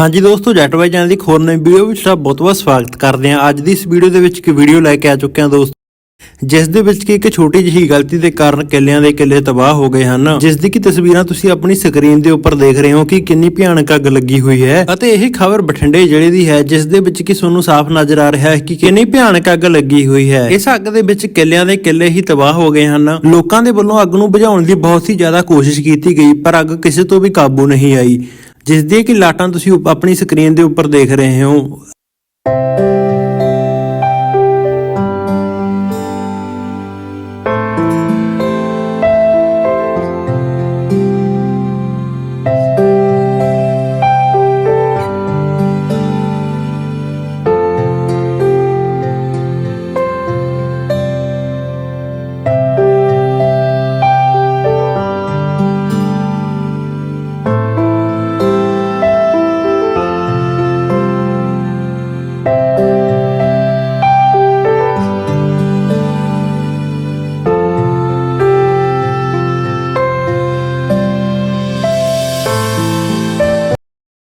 ਹਾਂਜੀ ਦੋਸਤੋ, ਜੱਟ ਬਾਈ ਚੈਨਲ ਦੀ ਇੱਕ ਨਵੀਂ ਵੀਡੀਓ ਵਿੱਚ ਤੁਹਾਡਾ ਬਹੁਤ-ਬਹੁਤ ਸਵਾਗਤ ਕਰਦੇ ਹਾਂ। ਅੱਜ ਦੀ ਇਸ ਵੀਡੀਓ ਦੇ ਵਿੱਚ ਇੱਕ ਵੀਡੀਓ ਲੈ ਕੇ ਆ ਚੁੱਕੇ ਹਾਂ ਦੋਸਤੋ, ਜਿਸ ਦੇ ਵਿੱਚ ਕਿ ਇੱਕ ਛੋਟੀ ਜਿਹੀ ਗਲਤੀ ਦੇ ਕਾਰਨ ਕਿੱਲਿਆਂ ਦੇ ਕਿੱਲੇ ਤਬਾਹ ਹੋ ਗਏ ਹਨ। ਜਿਸ ਦੀ ਕਿ ਤਸਵੀਰਾਂ ਤੁਸੀਂ ਆਪਣੀ ਸਕਰੀਨ ਦੇ ਉੱਪਰ ਦੇਖ ਰਹੇ ਹੋ ਕਿ ਕਿੰਨੀ ਭਿਆਨਕ ਅੱਗ ਲੱਗੀ ਹੋਈ ਹੈ ਅਤੇ ਇਹ ਖਬਰ ਬਠਿੰਡੇ ਜ਼ਿਲ੍ਹੇ ਦੀ ਹੈ, ਜਿਸ ਦੇ ਵਿੱਚ ਕਿ ਤੁਹਾਨੂੰ ਸਾਫ਼ ਨਜ਼ਰ ਆ ਰਿਹਾ ਹੈ ਕਿ ਕਿੰਨੀ ਭਿਆਨਕ ਅੱਗ ਲੱਗੀ ਹੋਈ ਹੈ। ਇਸ ਅੱਗ ਦੇ ਵਿੱਚ ਕਿੱਲਿਆਂ ਦੇ ਕਿੱਲੇ ਹੀ ਤਬਾਹ ਹੋ ਗਏ ਹਨ। ਲੋਕਾਂ ਦੇ ਵੱਲੋਂ ਅੱਗ ਨੂੰ ਬੁਝਾਉਣ ਦੀ ਬਹੁਤ ਹੀ ਜ਼ਿਆਦਾ ਕੋਸ਼ਿਸ਼ ਕੀਤੀ ਗਈ, ਪਰ ਅੱਗ ਕਿਸੇ ਤੋਂ ਵੀ ਕਾਬੂ ਨਹੀਂ ਆਈ। ਜਿਸ ਦੀ ਕਿ ਲਾਟਾਂ ਤੁਸੀਂ ਆਪਣੀ ਸਕਰੀਨ ਦੇ ਉੱਪਰ ਦੇਖ ਰਹੇ ਹੋ